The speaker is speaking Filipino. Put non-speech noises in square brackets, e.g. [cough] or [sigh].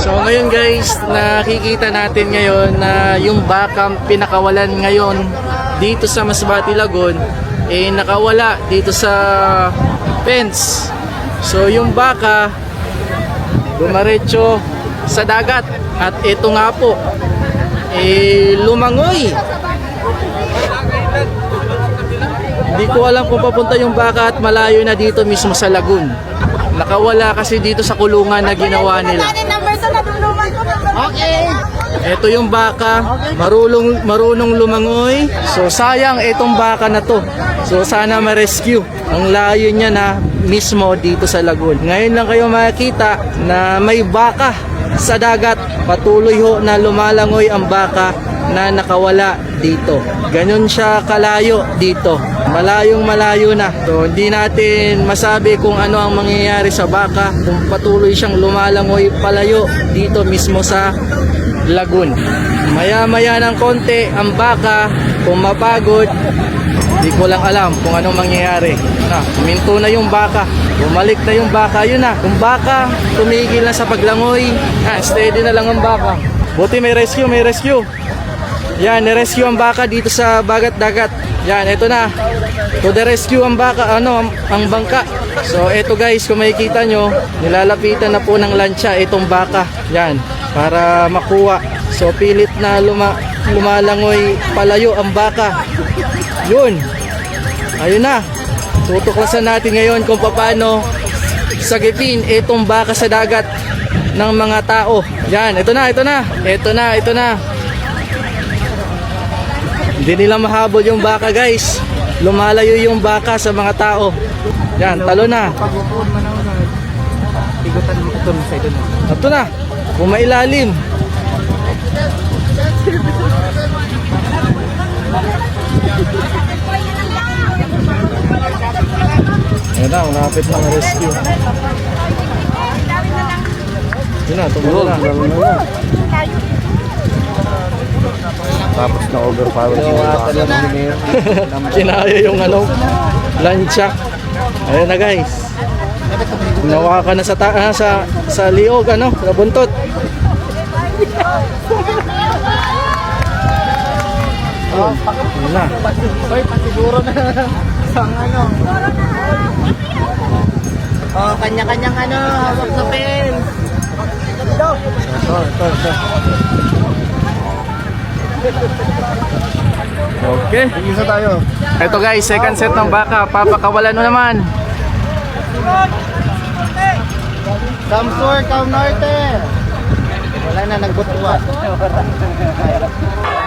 So ngayon guys, nakikita natin ngayon na yung bakang pinakawalan ngayon dito sa Masbati Lagoon eh nakawala dito sa fence. So yung baka dumaretso sa dagat at ito nga po eh lumangoy. Hindi ko alam kung papunta yung baka at malayo na dito mismo sa lagoon. Nakawala kasi dito sa kulungan na ginawa nila. number to natulungan ko. Okay. Ito yung baka, marunong, marunong lumangoy. So sayang itong baka na to. So sana ma-rescue. Ang layo niya na mismo dito sa lagoon. Ngayon lang kayo makikita na may baka sa dagat. Patuloy ho na lumalangoy ang baka na nakawala dito. Ganon siya kalayo dito. Malayong malayo na. So hindi natin masabi kung ano ang mangyayari sa baka kung patuloy siyang lumalangoy palayo dito mismo sa lagoon. Maya-maya ng konti ang baka kung mapagod Di ko lang alam kung anong mangyayari. Na, minto na yung baka. Bumalik na yung baka. Yun na. Kung baka, tumigil na sa paglangoy. Ah, steady na lang ang baka. Buti may rescue, may rescue. Yan, ni-rescue ang baka dito sa bagat-dagat. Yan, ito na. To the rescue ang baka, ano, ang, ang bangka. So, ito guys, kung makikita nyo, nilalapitan na po ng lansya itong baka. Yan, para makuha. So, pilit na luma, lumalangoy palayo ang baka. Yun. Ayun na. Tutuklasan natin ngayon kung paano sagipin itong baka sa dagat ng mga tao. Yan, ito na, ito na. Ito na, ito na. Hindi nila mahabol yung baka, guys. Lumalayo yung baka sa mga tao. Yan, talo na. Igutan mo ito sa ito na. Ito na. Kung na, malapit na rescue. Yun na, tumulo na. Tapos na overpower si Mayor. [laughs] Kinaya yung ano, lansya. Ayan na guys. Nawa ka na sa, ta- ah, sa, sa liog, ano, sa buntot. Oh, Ayan na. Hoy, pasiguro na. Sang ano. Kanya-kanyang ano, hawak sa pen. Ito, ito, ito. Okay. Isa tayo. Ito guys, second set ng baka. Papakawalan mo naman. Samsur, Cam Norte. Wala na, nagbutuan. [laughs]